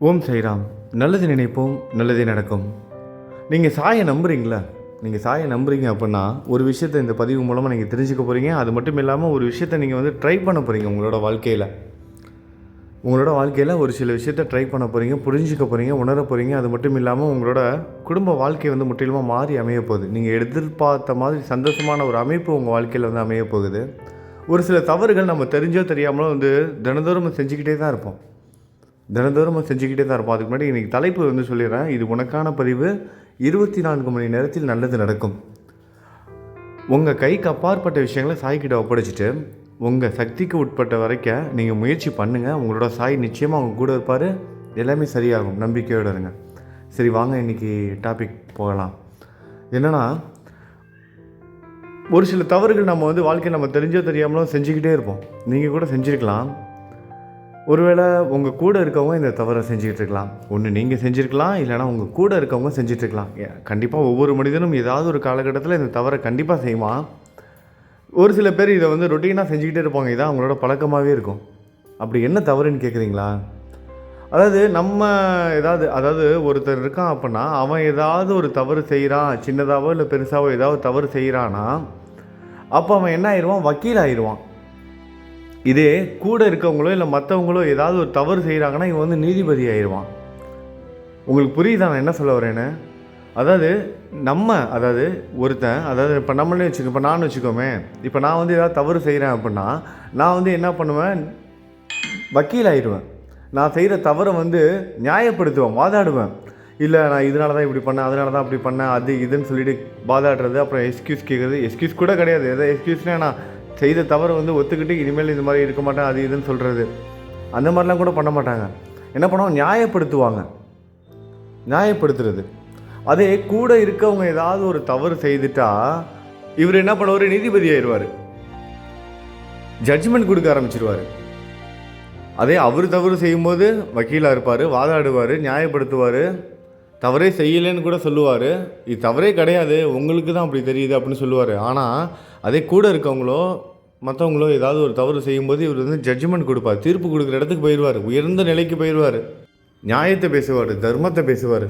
ஓம் சைராம். நல்லது நினைப்போம் நல்லதே நடக்கும். நீங்கள் சாயை நம்புகிறீங்களா நீங்கள் சாயை நம்புறீங்க அப்படின்னா ஒரு விஷயத்தை இந்த பதிவு மூலமாக நீங்கள் தெரிஞ்சுக்க போகிறீங்க அது மட்டும் இல்லாமல் ஒரு விஷயத்தை நீங்கள் வந்து ட்ரை பண்ண போகிறீங்க உங்களோட வாழ்க்கையில். உங்களோட வாழ்க்கையில் ஒரு சில விஷயத்த ட்ரை பண்ண போகிறீங்க புரிஞ்சுக்க போகிறீங்க உணர போகிறீங்க அது மட்டும் இல்லாமல் உங்களோட குடும்ப வாழ்க்கை வந்து முற்றிலுமாக மாறி அமைய போகுது. நீங்கள் எதிர்பார்த்த மாதிரி சந்தோஷமான ஒரு அமைப்பு உங்கள் வாழ்க்கையில் வந்து அமைய போகுது. ஒரு சில தவறுகள் நம்ம தெரிஞ்சோ தெரியாமலோ வந்து தினந்தோறும் செஞ்சுக்கிட்டே தான் இருப்போம். தினந்தோறும் செஞ்சுக்கிட்டே தான் இருப்போம். அதுக்கு முன்னாடி இன்றைக்கி தலைப்பு வந்து சொல்லிடுறேன். இது உனக்கான பதிவு. இருபத்தி நான்கு மணி நேரத்தில் நல்லது நடக்கும். உங்கள் கைக்கு அப்பாற்பட்ட விஷயங்களை சாய்கிட்ட ஒப்படைச்சிட்டு உங்கள் சக்திக்கு உட்பட்ட வரைக்கும் நீங்கள் முயற்சி பண்ணுங்கள் உங்களோட சாய் நிச்சயமாக அவங்க கூட இருப்பார். எல்லாமே சரியாகும். நம்பிக்கையோடு இருங்க. சரி வாங்க இன்றைக்கி டாபிக் போகலாம். என்னென்னா ஒரு சில தவறுகள் நம்ம வந்து வாழ்க்கையில் நம்ம தெரிஞ்சோ தெரியாமலோ செஞ்சுக்கிட்டே இருப்போம். நீங்கள் கூட செஞ்சுருக்கலாம். ஒருவேளை உங்கள் கூட இருக்கவங்க இந்த தவறை செஞ்சுக்கிட்டு இருக்கலாம். ஒன்று நீங்கள் செஞ்சுருக்கலாம் இல்லைனா உங்கள் கூட இருக்கவங்க செஞ்சுட்டு இருக்கலாம். கண்டிப்பாக ஒவ்வொரு மனிதனும் ஏதாவது ஒரு காலகட்டத்தில் இந்த தவறை கண்டிப்பாக செய்வான். ஒரு சில பேர் இதை வந்து ரொட்டீனாக செஞ்சுக்கிட்டே இருப்பாங்க. இதான் அவங்களோட பழக்கமாகவே இருக்கும். அப்படி என்ன தவறுன்னு கேட்குறீங்களா அதாவது நம்ம ஏதாவது அதாவது ஒருத்தர் இருக்கான் அப்படின்னா அவன் ஏதாவது ஒரு தவறு செய்கிறான் சின்னதாகவோ இல்லை பெருசாகவோ ஏதாவது தவறு செய்கிறான்னா அப்போ அவன் என்ன ஆயிடுவான் வக்கீல் ஆயிடுவான் இதே கூட இருக்கவங்களோ இல்லை மற்றவங்களோ ஏதாவது ஒரு தவறு செய்கிறாங்கன்னா இவன் வந்து நீதிபதி ஆயிடுவான் உங்களுக்கு புரியுதா நான் என்ன சொல்ல வரேன்னு? அதாவது நம்ம அதாவது ஒருத்தன் அதாவது இப்போ நம்மளே வச்சுக்கோ இப்போ நான் வச்சுக்கோமே இப்போ நான் வந்து ஏதாவது தவறு செய்கிறேன் அப்படின்னா நான் வந்து என்ன பண்ணுவேன்? வக்கீல் ஆயிடுவேன் நான் செய்கிற தவறை வந்து நியாயப்படுத்துவேன் வாதாடுவேன். இல்லை நான் இதனால தான் இப்படி பண்ணேன் அதனால தான் அப்படி பண்ணேன் அது இதுன்னு சொல்லிட்டு வாதாடுறது அப்புறம் எக்ஸ்கியூஸ் கேட்குறது எக்ஸ்கியூஸ் கூட கிடையாது. எதாவது எக்ஸ்கியூஸ்னால் நான் செய்த தவறை வந்து ஒத்துக்கிட்டு இனிமேல் இந்த மாதிரி இருக்க மாட்டேன் அது இதுன்னு சொல்கிறது அந்த மாதிரிலாம் கூட பண்ண மாட்டாங்க. என்ன பண்ணுவாங்க? நியாயப்படுத்துவாங்க. நியாயப்படுத்துறது. அதே கூட இருக்கவங்க ஏதாவது ஒரு தவறு செய்துட்டா இவர் என்ன பண்ணுவார்? நீதிபதி ஆயிடுவார். ஜட்ஜ்மெண்ட் கொடுக்க ஆரம்பிச்சிருவார். அதே அவர் தவறு செய்யும்போது வக்கீலாக இருப்பார் வாதாடுவார் நியாயப்படுத்துவார். தவறே செய்யலைன்னு கூட சொல்லுவார். இது தவறே கிடையாது. உங்களுக்கு தான் அப்படி தெரியுது அப்படின்னு சொல்லுவார். ஆனால் அதே கூட இருக்கவங்களோ மற்றவங்களோ ஏதாவது ஒரு தவறு செய்யும்போது இவர் வந்து ஜட்ஜ்மெண்ட் கொடுப்பார். தீர்ப்பு கொடுக்குற இடத்துக்கு போயிடுவார் உயர்ந்த நிலைக்கு போயிடுவார் நியாயத்தை பேசுவார். தர்மத்தை பேசுவார்.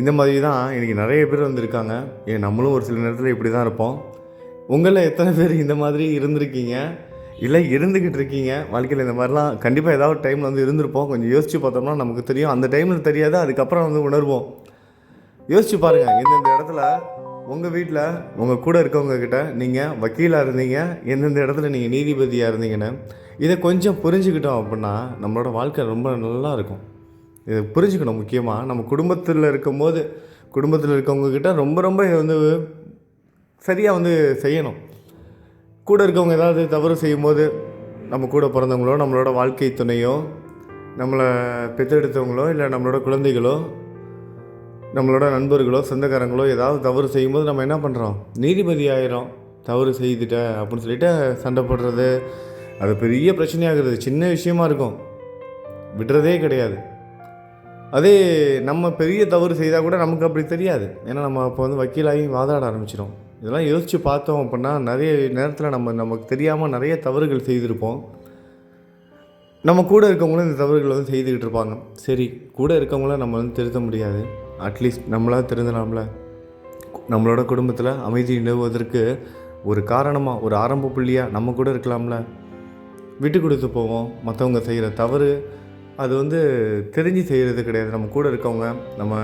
இந்த மாதிரி தான் இன்றைக்கி நிறைய பேர் வந்திருக்காங்க. ஏன் நம்மளும் ஒரு சில நேரத்தில் இப்படி தான் இருப்போம். உங்களில் எத்தனை பேர் இந்த மாதிரி இருந்திருக்கீங்க? இல்லை இருந்துக்கிட்டு இருக்கீங்க. வாழ்க்கையில் இந்த மாதிரிலாம் கண்டிப்பாக ஏதாவது டைமில் வந்து இருந்திருப்போம். கொஞ்சம் யோசித்து பார்த்தோம்னா நமக்கு தெரியும். அந்த டைமில் தெரியாது அதுக்கப்புறம் வந்து உணர்வோம். யோசிச்சு பாருங்கள் இந்தந்த இடத்துல உங்கள் வீட்டில் உங்கள் கூட இருக்கவங்க கிட்ட நீங்கள் வக்கீலாக இருந்தீங்க எந்தெந்த இடத்துல நீங்கள் நீதிபதியாக இருந்தீங்கன்னு இதை கொஞ்சம் புரிஞ்சுக்கிட்டோம் அப்படின்னா நம்மளோட வாழ்க்கை ரொம்ப நல்லா இருக்கும். இதை புரிஞ்சுக்கணும் முக்கியமாக நம்ம குடும்பத்தில் இருக்கும்போது குடும்பத்தில் இருக்கவங்கக்கிட்ட ரொம்ப ரொம்ப இதை வந்து சரியாக வந்து செய்யணும். கூட இருக்கவங்க ஏதாவது தவறு செய்யும்போது நம்ம கூட பிறந்தவங்களோ நம்மளோட வாழ்க்கை துணையோ நம்மளை பெற்றெடுத்தவங்களோ இல்லை நம்மளோட குழந்தைகளோ நம்மளோட நண்பர்களோ சொந்தக்காரங்களோ ஏதாவது தவறு செய்யும்போது நம்ம என்ன பண்ணுறோம் நீதிபதி ஆயிரும் தவறு செய்துட்ட அப்படின்னு சொல்லிட்டு சண்டை போடுறது அது பெரிய பிரச்சனையாகிறது. சின்ன விஷயமா இருக்கும். விடுறதே கிடையாது. அதே நம்ம பெரிய தவறு செய்தால் கூட நமக்கு அப்படி தெரியாது. ஏன்னா நம்ம அப்போ வந்து வக்கீலாகி வாதாட ஆரம்பிச்சிடும் இதெல்லாம் யோசித்து பார்த்தோம் அப்படின்னா நிறைய நேரத்தில் நம்ம நமக்கு தெரியாமல் நிறைய தவறுகள் செய்திருப்போம். நம்ம கூட இருக்கவங்களும் இந்த தவறுகள் வந்து செய்துக்கிட்டு இருப்பாங்க. சரி கூட இருக்கவங்கள நம்ம வந்து திருத்த முடியாது. அட்லீஸ்ட் நம்மளாக திருந்தலாம்ல. நம்மளோட குடும்பத்தில் அமைதி நிலவுவதற்கு ஒரு காரணமாக ஒரு ஆரம்ப புள்ளியாக நம்ம கூட இருக்கலாம்ல. விட்டு கொடுத்து போவோம். மற்றவங்க செய்கிற தவறு அது வந்து தெரிஞ்சு செய்கிறது கிடையாது. நம்ம கூட இருக்கவங்க நம்ம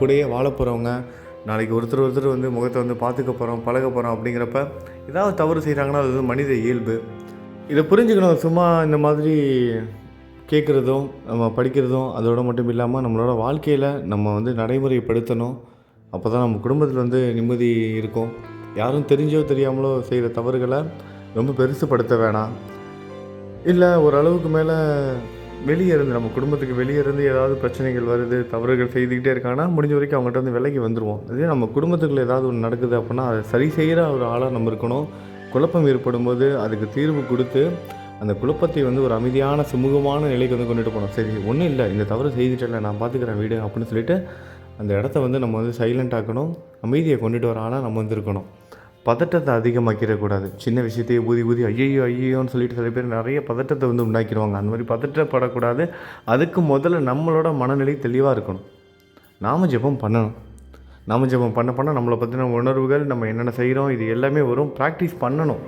கூடயே வாழ போகிறவங்க நாளைக்கு ஒருத்தர் ஒருத்தர் வந்து முகத்தை வந்து பார்த்துக்க போகிறோம் பழக போகிறோம் அப்படிங்கிறப்ப ஏதாவது தவறு செய்கிறாங்கன்னா அது வந்து மனித இயல்பு. இதை புரிஞ்சுக்கணும். சும்மா இந்த மாதிரி கேட்குறதும் நம்ம படிக்கிறதும் அதோட மட்டும் இல்லாமல் நம்மளோட வாழ்க்கையில் நம்ம வந்து நடைமுறைப்படுத்தணும். அப்போ தான் நம்ம குடும்பத்தில் வந்து நிம்மதி இருக்கும். யாரும் தெரிஞ்சோ தெரியாமலோ செய்கிற தவறுகளை ரொம்ப பெருசுப்படுத்த வேணாம். இல்லை ஓரளவுக்கு மேலே வெளியே இருந்து நம்ம குடும்பத்துக்கு வெளியே இருந்து ஏதாவது பிரச்சனைகள் வருது தவறுகள் செய்துக்கிட்டே இருக்காங்கன்னா முடிஞ்ச வரைக்கும் அவங்கள்ட்ட வந்து விலகி வந்துடுவோம் அதே நம்ம குடும்பத்துக்குள்ள ஏதாவது ஒன்று நடக்குது அப்படின்னா அதை சரி செய்கிற ஒரு ஆளாக நம்ம இருக்கணும். குழப்பம் ஏற்படும் போது அதுக்கு தீர்வு கொடுத்து அந்த குழப்பத்தை வந்து ஒரு அமைதியான சுமூகமான நிலைக்கு வந்து கொண்டுட்டு போகணும். சரி ஒன்றும் இல்லை இந்த தவறு செய்துட்டல நான் பார்த்துக்கிறேன் வீடு அப்படின்னு சொல்லிட்டு அந்த இடத்த வந்து நம்ம வந்து சைலண்ட் ஆக்கணும். அமைதியை கொண்டுட்டு வர ஆளாக நம்ம வந்து இருக்கணும். பதட்டத்தை அதிகமாக்கிடக்கூடாது. சின்ன விஷயத்தையே ஊதி ஊதி ஐயோ ஐயோன்னு சொல்லிட்டு சில பேர் நிறைய பதட்டத்தை வந்து உண்டாக்கிடுவாங்க. அந்த மாதிரி பதட்டப்படக்கூடாது. அதுக்கு முதல்ல நம்மளோட மனநிலை தெளிவாக இருக்கணும். நாம ஜெபம் பண்ணணும். நாம ஜெபம் பண்ண பண்ண நம்மளை பற்றின உணர்வுகள் நம்ம என்னென்ன செய்கிறோம் இது எல்லாமே வரும். ப்ராக்டிஸ் பண்ணணும்.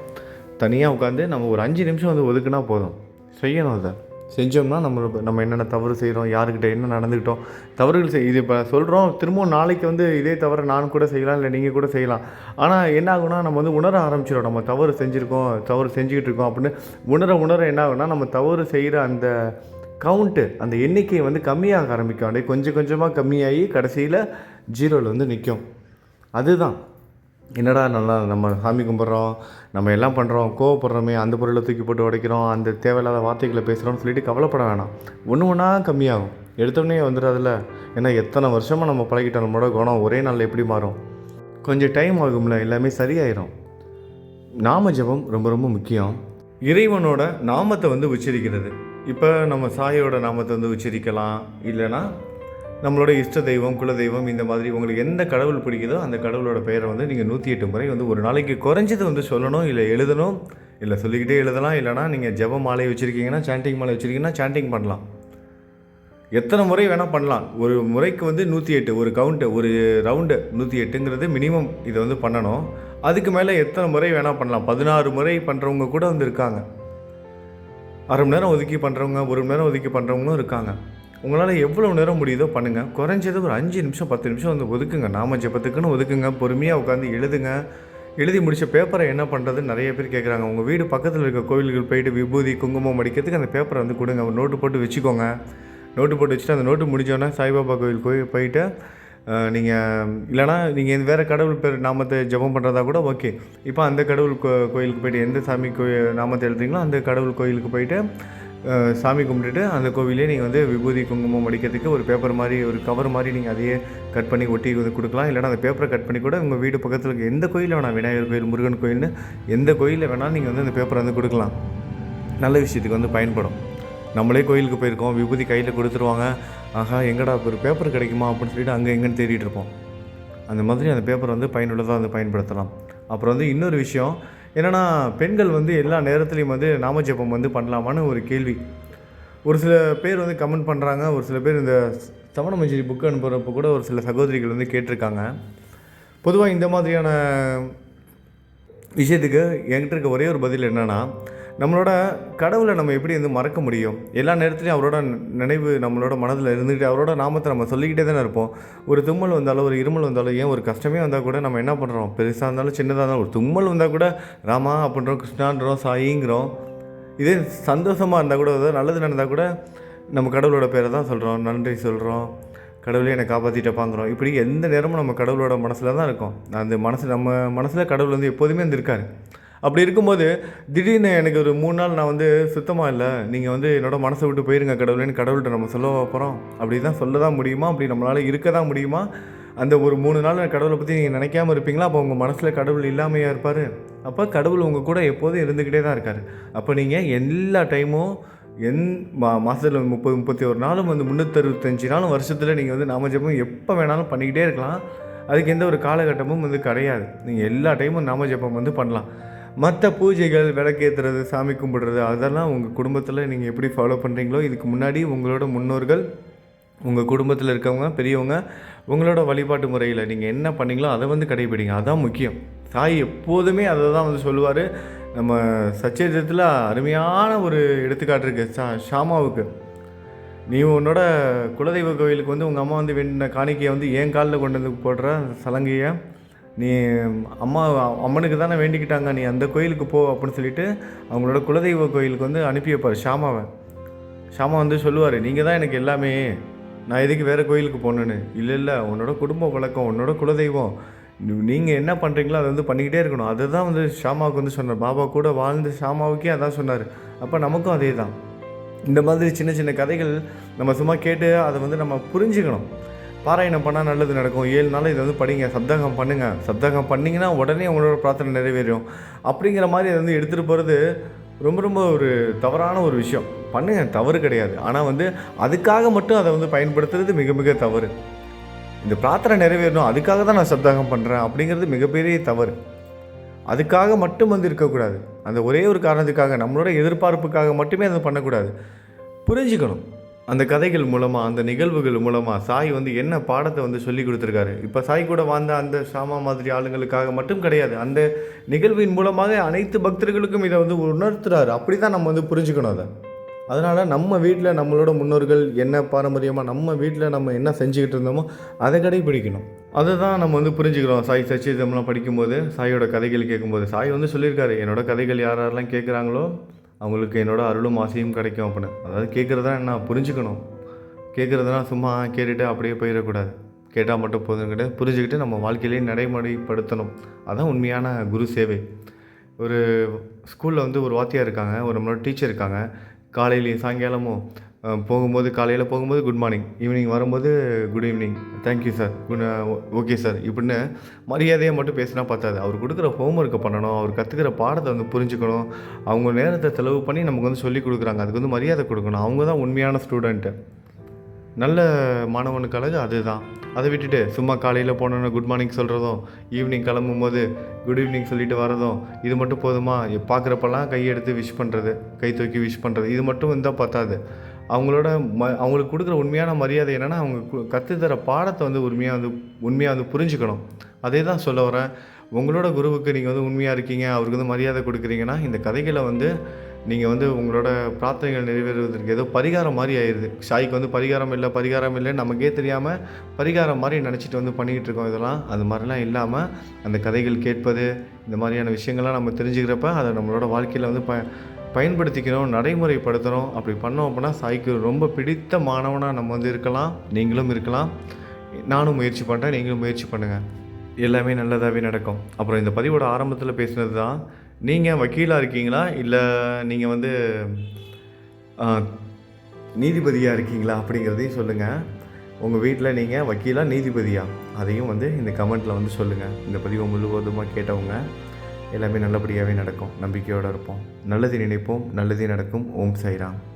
தனியாக உட்காந்து நம்ம ஒரு அஞ்சு நிமிஷம் வந்து ஒதுக்குனா போதும். செய்யணும் அதை. செஞ்சோம்னா நம்ம நம்ம என்னென்ன தவறு செய்கிறோம் யாருக்கிட்ட என்ன நடந்துக்கிட்டோம் தவறுகள் செய் இது இப்போ சொல்கிறோம் திரும்பவும் நாளைக்கு வந்து இதே தவறு நான் கூட செய்யலாம் இல்லை நீங்கள் கூட செய்யலாம். ஆனால் என்ன ஆகுனா நம்ம வந்து உணர ஆரம்பிச்சிடும் நம்ம தவறு செஞ்சுருக்கோம் தவறு செஞ்சுக்கிட்டு இருக்கோம் அப்படின்னு. உணர உணர என்ன ஆகுனா நம்ம தவறு செய்கிற அந்த கவுண்ட்டு அந்த எண்ணிக்கை வந்து கம்மியாக ஆரம்பிக்கும். அப்படியே கொஞ்சம் கொஞ்சமாக கம்மியாகி கடைசியில் ஜீரோவில் வந்து நிற்கும் அதுதான். என்னடா நல்லா நம்ம சாமி கும்பிட்றோம் நம்ம எல்லாம் பண்ணுறோம் கோவப்படுறோமே அந்த பொருளை தூக்கி போட்டு உடைக்கிறோம் அந்த தேவையில்லாத வார்த்தைகளை பேசுகிறோம்னு சொல்லிட்டு கவலைப்பட வேணாம். ஒன்று ஒன்றா கம்மியாகும். எடுத்தோடனே வந்துடாதுல்ல? ஏன்னா எத்தனை வருஷமாக நம்ம பழகிட்டோம் நம்மளோட குணம் ஒரே நாளில் எப்படி மாறும்? கொஞ்சம் டைம் ஆகும்ல எல்லாமே சரியாயிரும். நாம ஜெபம் ரொம்ப ரொம்ப முக்கியம். இறைவனோட நாமத்தை வந்து உச்சரிக்கிறது. இப்போ நம்ம சாயோட நாமத்தை வந்து உச்சரிக்கலாம் இல்லைன்னா நம்மளோட இஷ்ட தெய்வம் குல தெய்வம் இந்த மாதிரி உங்களுக்கு எந்த கடவுள் பிடிக்குதோ அந்த கடவுளோட பெயரை வந்து நீங்கள் நூற்றி எட்டு முறை வந்து ஒரு நாளைக்கு குறைஞ்சது வந்து சொல்லணும் இல்லை எழுதணும் இல்லை சொல்லிக்கிட்டே எழுதலாம் இல்லைனா நீங்கள் ஜெப மாலை வச்சுருக்கீங்கன்னா சாண்டிங் மாலை வச்சுருக்கீங்கன்னா சாண்டிங் பண்ணலாம். எத்தனை முறை வேணால் பண்ணலாம். ஒரு முறைக்கு வந்து நூற்றி எட்டு ஒரு கவுண்ட்டு ஒரு ரவுண்டு நூற்றி எட்டுங்கிறது மினிமம் இதை வந்து பண்ணணும். அதுக்கு மேலே எத்தனை முறை வேணால் பண்ணலாம். பதினாறு முறை பண்ணுறவங்க கூட வந்து இருக்காங்க. அரை மணி நேரம் ஒதுக்கி பண்ணுறவங்க ஒரு மணி நேரம் ஒதுக்கி பண்ணுறவங்களும் இருக்காங்க. உங்களால் எவ்வளோ நேரம் முடியுதோ பண்ணுங்கள் குறைஞ்சது ஒரு அஞ்சு நிமிஷம் பத்து நிமிஷம் வந்து ஒதுக்குங்க. நாம ஜெபத்துக்குன்னு ஒதுக்குங்க. பொறுமையாக உட்காந்து எழுதுங்க. எழுதி முடித்த பேப்பரை என்ன பண்ணுறதுன்னு நிறைய பேர் கேட்குறாங்க உங்கள் வீடு பக்கத்தில் இருக்க கோவில்கள் போயிட்டு விபூதி குங்குமம் அடிக்கிறதுக்கு அந்த பேப்பரை வந்து கொடுங்க. ஒரு நோட்டு போட்டு வச்சுக்கோங்க. நோட்டு போட்டு வச்சுட்டு அந்த நோட்டு முடிஞ்சோடனே சாய்பாபா கோவில் கோயில் போயிட்டு நீங்கள் இல்லைனா நீங்கள் வேறு கடவுள் பேர் நாமத்தை ஜெபம் பண்ணுறதா கூட ஓகே இப்போ அந்த கடவுள் கோ கோயிலுக்கு போயிட்டு எந்த சாமி கோயில் நாமத்தை எழுதுறீங்களோ அந்த கடவுள் கோயிலுக்கு போயிட்டு சாமி கும்பிட்டுட்டு அந்த கோவிலே நீங்கள் வந்து விபூதி குங்குமம் அடிக்கிறதுக்கு ஒரு பேப்பர் மாதிரி ஒரு கவர் மாதிரி நீங்கள் அதையே கட் பண்ணி ஒட்டி கொடுக்கலாம். இல்லைனா அந்த பேப்பரை கட் பண்ணி கூட உங்கள் வீடு பக்கத்தில் இருக்க எந்த கோயிலில் வேணால் விநாயகர் கோயில் முருகன் கோயில்னு எந்த கோயிலில் வேணாலும் நீங்கள் வந்து அந்த பேப்பரை வந்து கொடுக்கலாம். நல்ல விஷயத்துக்கு வந்து பயன்படும். நம்மளே கோயிலுக்கு போயிருக்கோம் விபூதி கையில் கொடுத்துருவாங்க. ஆஹா எங்கடா ஒரு பேப்பர் கிடைக்குமா அப்படின்னு சொல்லிட்டு அங்கே எங்கேன்னு தேடிட்டு இருப்போம். அந்த மாதிரி அந்த பேப்பர் வந்து பயனுள்ளதாக வந்து பயன்படுத்தலாம். அப்புறம் வந்து இன்னொரு விஷயம் என்னென்னா பெண்கள் வந்து எல்லா நேரத்துலையும் வந்து நாமஜபம் வந்து பண்ணலாமான்னு ஒரு கேள்வி. ஒரு சில பேர் வந்து கமெண்ட் பண்ணுறாங்க ஒரு சில பேர் இந்த சமண மஞ்சரி புக்கு அனுப்புகிறப்ப கூட ஒரு சில சகோதரிகள் வந்து கேட்டிருக்காங்க. பொதுவாக இந்த மாதிரியான விஷயத்துக்கு என்கிட்ட இருக்க ஒரே ஒரு பதில் என்னென்னா நம்மளோட கடவுளை நம்ம எப்படி வந்து மறக்க முடியும்? எல்லா நேரத்துலையும் அவரோட நினைவு நம்மளோட மனதில் இருந்துக்கிட்டு அவரோட நாமத்தை நம்ம சொல்லிக்கிட்டே தானே இருப்போம். ஒரு தும்மல் வந்தாலும் ஒரு இருமல் வந்தாலும் ஏன் ஒரு கஷ்டமே வந்தால் கூட நம்ம என்ன பண்ணுறோம் பெருசாக இருந்தாலும் சின்னதாக இருந்தாலும் ஒரு தும்மல் வந்தால் கூட ராமா அப்படின்றோம் கிருஷ்ணான்றோம் சாயிங்கிறோம். இதே சந்தோஷமாக இருந்தால் கூட ஏதோ நல்லது நடந்தால் கூட நம்ம கடவுளோட பேரை தான் சொல்கிறோம் நன்றி சொல்கிறோம் கடவுளே என்னை காப்பாற்றிட்டப்பாங்கிறோம் இப்படி எந்த நேரமும் நம்ம கடவுளோட மனசில் தான் இருக்கோம். அந்த மனசு நம்ம மனசில் கடவுள் வந்து எப்போதுமே வந்து இருக்கார். அப்படி இருக்கும்போது திடீர்னு எனக்கு ஒரு மூணு நாள் நான் வந்து சுத்தமாக இல்லை. நீங்கள் வந்து என்னோடய மனசை விட்டு போயிருங்க கடவுளேன்னு கடவுள்கிட்ட நம்ம சொல்ல போகிறோம் அப்படி தான் சொல்ல தான் முடியுமா? அப்படி நம்மளால் இருக்க தான் முடியுமா? அந்த ஒரு மூணு நாள் கடவுளை பற்றி நீங்கள் நினைக்காம இருப்பீங்களா? அப்போ உங்கள் மனசில் கடவுள் இல்லாமையாக இருப்பார். அப்போ கடவுள் உங்கள் கூட எப்போதும் இருந்துக்கிட்டே தான் இருக்கார். அப்போ நீங்கள் எல்லா டைமும் எந் மா மாதத்தில் முப்பது முப்பத்தி ஒரு நாளும் வந்து முந்நூற்றறுபத்தஞ்சு நாளும் வருஷத்தில் நீங்கள் வந்து நாமஜபம் எப்போ வேணாலும் பண்ணிக்கிட்டே இருக்கலாம். அதுக்கு எந்த ஒரு காலகட்டமும் வந்து கிடையாது. நீங்கள் எல்லா டைமும் நாமஜபம் வந்து பண்ணலாம். மற்ற பூஜைகள் விளக்கேற்றுறது சாமி கும்பிடுறது அதெல்லாம் உங்கள் குடும்பத்தில் நீங்கள் எப்படி ஃபாலோ பண்ணுறீங்களோ இதுக்கு முன்னாடி உங்களோட முன்னோர்கள் உங்கள் குடும்பத்தில் இருக்கவங்க பெரியவங்க உங்களோட வழிபாட்டு முறையில் நீங்கள் என்ன பண்ணீங்களோ அதை வந்து கடைபிடிங்க. அதுதான் முக்கியம். சாய் எப்போதுமே அதை தான் வந்து சொல்லுவார். நம்ம சச்சரித்திரத்தில் அருமையான ஒரு எடுத்துக்காட்டு இருக்குது சா ஷாமாவுக்கு. நீ உன்னோட குலதெய்வ கோயிலுக்கு வந்து உங்கள் அம்மா வந்து வேண்டின காணிக்கையை வந்து ஏன் காலில் கொண்டு வந்து போடுற சலங்கையை நீ அம்மா அம்மனுக்கு தானே வேண்டிக்கிட்டாங்க நீ அந்த கோயிலுக்கு போ அப்படின்னு சொல்லிட்டு அவங்களோட குலதெய்வ கோயிலுக்கு வந்து அனுப்பி வைப்பார் ஷாமாவை. ஷாமா வந்து சொல்லுவார் நீங்கள் தான் எனக்கு எல்லாமே. நான் எதுக்கு வேறு கோயிலுக்கு போகணுன்னு இல்லை இல்லை உன்னோட குடும்ப வழக்கம் உன்னோட குலதெய்வம். நீங்கள் என்ன பண்ணுறீங்களோ அதை வந்து பண்ணிக்கிட்டே இருக்கணும். அதை தான் வந்து ஷாமாவுக்கு வந்து சொன்னார். பாபா கூட வாழ்ந்த ஷாமாவுக்கே அதான் சொன்னார். அப்போ நமக்கும் அதே தான் இந்த மாதிரி சின்ன சின்ன கதைகள் நம்ம சும்மா கேட்டு அதை வந்து நம்ம புரிஞ்சுக்கணும். பாராயணம் பண்ணால் நல்லது நடக்கும். ஏழு நாள் இதை வந்து படிங்க சப்தகம் பண்ணுங்கள் சப்தகம் பண்ணிங்கன்னா உடனே உங்களோட பிரார்த்தனை நிறைவேறும் அப்படிங்கிற மாதிரி அதை வந்து எடுத்துகிட்டு போகிறது ரொம்ப ரொம்ப ஒரு தவறான ஒரு விஷயம். பண்ணுங்கள் தவறு கிடையாது. ஆனால் வந்து அதுக்காக மட்டும் அதை வந்து பயன்படுத்துறது மிக மிக தவறு. இந்த பிரார்த்தனை நிறைவேறணும் அதுக்காக தான் நான் சப்தகம் பண்ணுறேன் அப்படிங்கிறது மிகப்பெரிய தவறு. அதுக்காக மட்டும் வந்து இருக்கக்கூடாது. அந்த ஒரே ஒரு காரணத்துக்காக நம்மளோட எதிர்பார்ப்புக்காக மட்டுமே அதை பண்ணக்கூடாது. புரிஞ்சுக்கணும். அந்த கதைகள் மூலமாக அந்த நிகழ்வுகள் மூலமாக சாய் வந்து என்ன பாடத்தை வந்து சொல்லி கொடுத்துருக்காரு? இப்போ சாய் கூட வாழ்ந்த அந்த ஷாமா மாதிரி ஆளுங்களுக்காக மட்டும் கிடையாது. அந்த நிகழ்வின் மூலமாக அனைத்து பக்தர்களுக்கும் இதை வந்து உணர்த்துறாரு. அப்படி தான் நம்ம வந்து புரிஞ்சுக்கணும் அதை. அதனால் நம்ம வீட்டில் நம்மளோட முன்னோர்கள் என்ன பாரம்பரியமாக நம்ம வீட்டில் நம்ம என்ன செஞ்சுக்கிட்டு இருந்தோமோ அதை கடைபிடிக்கணும். அதை தான் நம்ம வந்து புரிஞ்சுக்கிறோம். சாய் சச்சிதம்லாம் படிக்கும்போது சாயோட கதைகள் கேட்கும்போது. சாய் வந்து சொல்லியிருக்காரு என்னோட கதைகள் யார் யாரெல்லாம் கேட்குறாங்களோ அவங்களுக்கு என்னோடய அருளும் ஆசையும் கிடைக்கும் அப்படின்னு. அதாவது கேட்குறதா என்ன புரிஞ்சுக்கணும். கேட்குறதுனா சும்மா கேட்டுட்டு அப்படியே போயிடக்கூடாது. கேட்டால் மட்டும் போதும் கிடையாது. புரிஞ்சுக்கிட்டு நம்ம வாழ்க்கையிலேயே நடைமுறைப்படுத்தணும். அதுதான் உண்மையான குரு சேவை. ஒரு ஸ்கூலில் வந்து ஒரு வாத்தியார் இருக்காங்க ஒரு நம்மளோட டீச்சர் இருக்காங்க. காலையிலையும் சாயங்காலமும் போகும்போது காலையில் போகும்போது குட் மார்னிங் ஈவினிங் வரும்போது good evening thank you sir good okay sir இப்படின்னு மரியாதையை மட்டும் பேசினா பார்த்தாது அவர் கொடுக்குற ஹோம்ஒர்க்கை பண்ணணும் அவர் கற்றுக்கிற பாடத்தை வந்து புரிஞ்சுக்கணும். அவங்க நேரத்தை செலவு பண்ணி நமக்கு வந்து சொல்லி கொடுக்குறாங்க. அதுக்கு வந்து மரியாதை கொடுக்கணும். அவங்க தான் உண்மையான ஸ்டூடெண்ட்டு நல்ல மாணவனுக்கு அழகு அதுதான். அதை விட்டுட்டு சும்மா காலையில் போனோன்னே குட் மார்னிங் சொல்கிறதும் ஈவினிங் கிளம்பும்போது குட் ஈவினிங் சொல்லிட்டு வரதும் இது மட்டும் போதுமா? பார்க்குறப்பெல்லாம் கையெடுத்து விஷ் பண்ணுறது கை தூக்கி விஷ் பண்ணுறது இது மட்டும் இருந்தால் பத்தாது. அவங்களோட ம அவங்களுக்கு கொடுக்குற உண்மையான மரியாதை என்னென்னா அவங்க கு- கற்றுத்தர பாடத்தை வந்து உண்மையாக வந்து உண்மையாக வந்து புரிஞ்சுக்கணும். அதே தான் சொல்ல வரேன் உங்களோட குருவுக்கு நீங்கள் வந்து உண்மையாக இருக்கீங்க அவருக்கு வந்து மரியாதை கொடுக்குறீங்கன்னா இந்த கதைகளை வந்து நீங்கள் வந்து உங்களோட பிரார்த்தனைகள் நிறைவேறுவதற்கு ஏதோ பரிகாரம் மாதிரி ஆயிடுது சாய்க்கு வந்து பரிகாரம் இல்லை பரிகாரம் இல்லைன்னு நமக்கே தெரியாமல் பரிகாரம் மாதிரி நினச்சிட்டு வந்து பண்ணிக்கிட்டு இருக்கோம் இதெல்லாம். அது மாதிரிலாம் இல்லாமல் அந்த கதைகள் கேட்பது இந்த மாதிரியான விஷயங்கள்லாம் நம்ம தெரிஞ்சுக்கிறப்ப அதை நம்மளோட வாழ்க்கையில் வந்து ப பயன்படுத்திக்கணும் நடைமுறைப்படுத்துகிறோம் அப்படி பண்ணோம் அப்படின்னா சாய்க்கு ரொம்ப பிடித்த மாணவனாக நம்ம வந்து இருக்கலாம். நீங்களும் இருக்கலாம். நானும் முயற்சி பண்ணுறேன் நீங்களும் முயற்சி பண்ணுங்கள் எல்லாமே நல்லதாகவே நடக்கும். அப்புறம் இந்த பதிவோட ஆரம்பத்தில் பேசுனது தான் நீங்கள் வக்கீலாக இருக்கீங்களா? இல்லை நீங்கள் வந்து நீதிபதியாக இருக்கீங்களா அப்படிங்கிறதையும் சொல்லுங்கள் உங்கள் வீட்டில் நீங்கள் வக்கீலாக நீதிபதியா? அதையும் வந்து இந்த கமெண்ட்டில் வந்து சொல்லுங்கள் இந்த பதிவை முழுவதுமாக கேட்டவங்க. எல்லாமே நல்லபடியாகவே நடக்கும். நம்பிக்கையோடு இருப்போம். நல்லது நினைப்போம். நல்லதே நடக்கும். ஓம் சைராம்